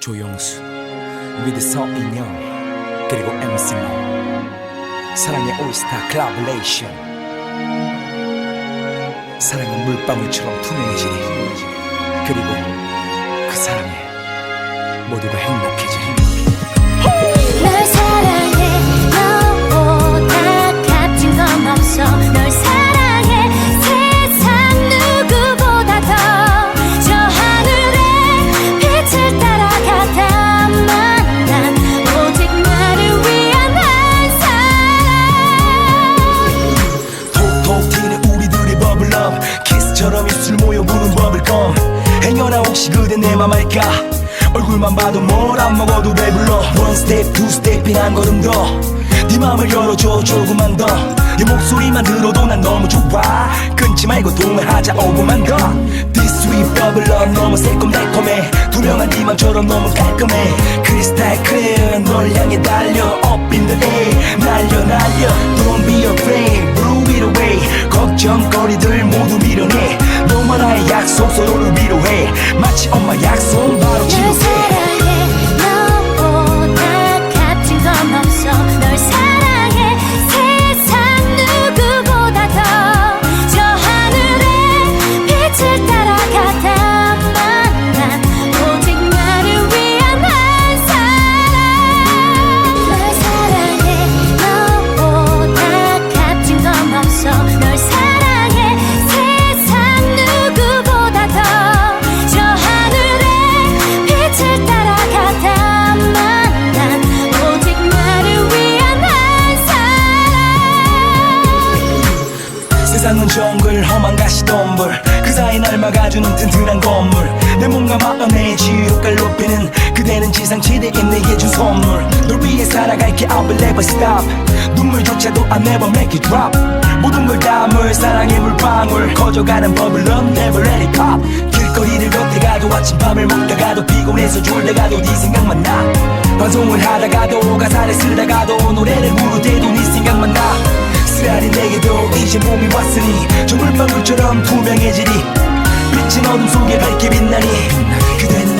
조용수 위드 서인영 그리고 MC 모 사랑의 올스타 클라블레이션. 사랑은 물방울처럼 투명해지리 그리고 그 사랑에 모두가 행복해지 그대 내맘 알까? 얼굴만 봐도 뭘 안 먹어도 배불러? 원 스텝 두 스텝인 한 걸음 더네 맘을 열어줘 조금만 더네 목소리만 들어도 난 너무 좋아. 끊지 말고 동화하자 5분만 더. This sweet bubble럼 너무 새콤달콤해. 투명한 네 맘처럼 너무 깔끔해. 크리스탈 클리어 널 향해 달려. Up in the air 날려 날려. Don't be afraid Blew it away. 걱정거리들 모두 밀어내. 너와 나의 약속 서로를 마치 엄마 약속 사이 날 막아주는 튼튼한 건물. 내 몸과 마음의 지옥을 높이는 그대는 지상 최대인 내게 준 선물. 널 위해 살아갈게 I will never stop. 눈물조차도 I never make it drop. 모든 걸 담을 사랑의 물방울. 커져가는 버블럼 never let it pop. 길거리를 걷다가도 아침밥을 먹다가도 피곤해서 졸다가도 네 생각만 나. 방송을 하다가도 가사를 쓰다가도 노래를 부를 때도 네 생각만 나 쓰라린 내게도 이제 봄이 왔으니 저 물방울처럼 투명해지리 빛은 어둠 속에 밝게 빛나니 그대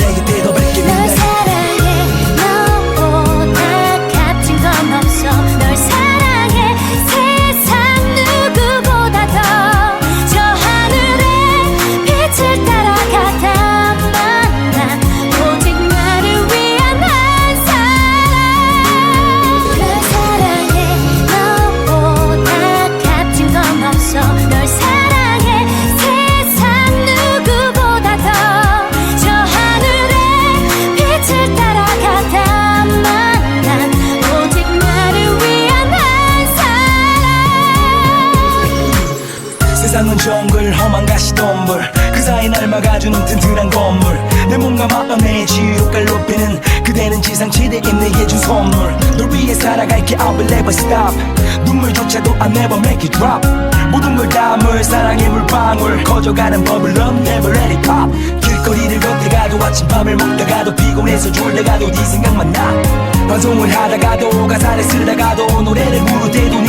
험한 가시덤불 그 사이 날 막아주는 튼튼한 건물. 내 몸과 마음의 지옥을 높이는 그대는 지상 최대인 내게 준 선물. 널 위해 살아갈게 I will never stop. 눈물조차도 I never make it drop. 모든 걸 담을 사랑의 물방울. 커져가는 버블럼 never let it pop. 길거리를 걷다가도 아침밥을 먹다가도 피곤해서 졸다가도 네 생각만 나. 방송을 하다가도 가사를 쓰다가도 노래를 부를 때도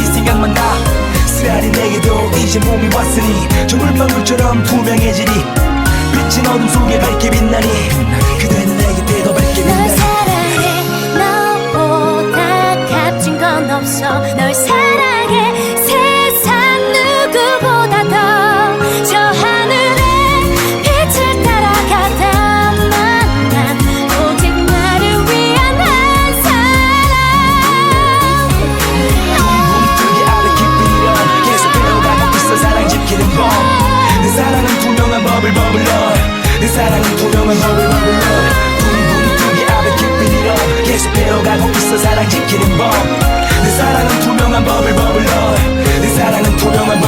쓰라린 내게도 이제 봄이 왔으니 저 물방울처럼 투명해지리 빛은 어둠 속에 밝게 빛나니 투명한 버블 버블러 붕붕뜨기 아래 깊이 일어 계속 배워가고 있어 사랑 지키는 법내 사랑은 투명한 버블 버블러 내 사랑은 투명한